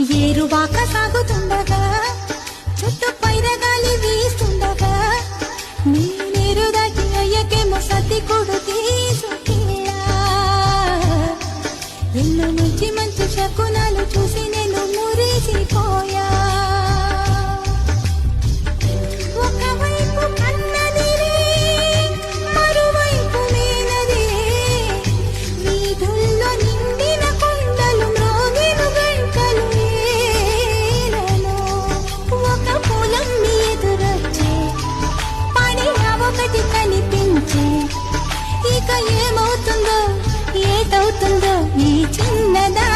ఏరువాక సాగుతుండగా చుట్టూ పైరగాలి వీస్తుండగా నీ నీరు దాటి అయ్యకేమో సతి కొడు ఎన్నో మంచి మంచి శకునాలు చూసి నేను అవుతుందో ఈ చిన్నదా?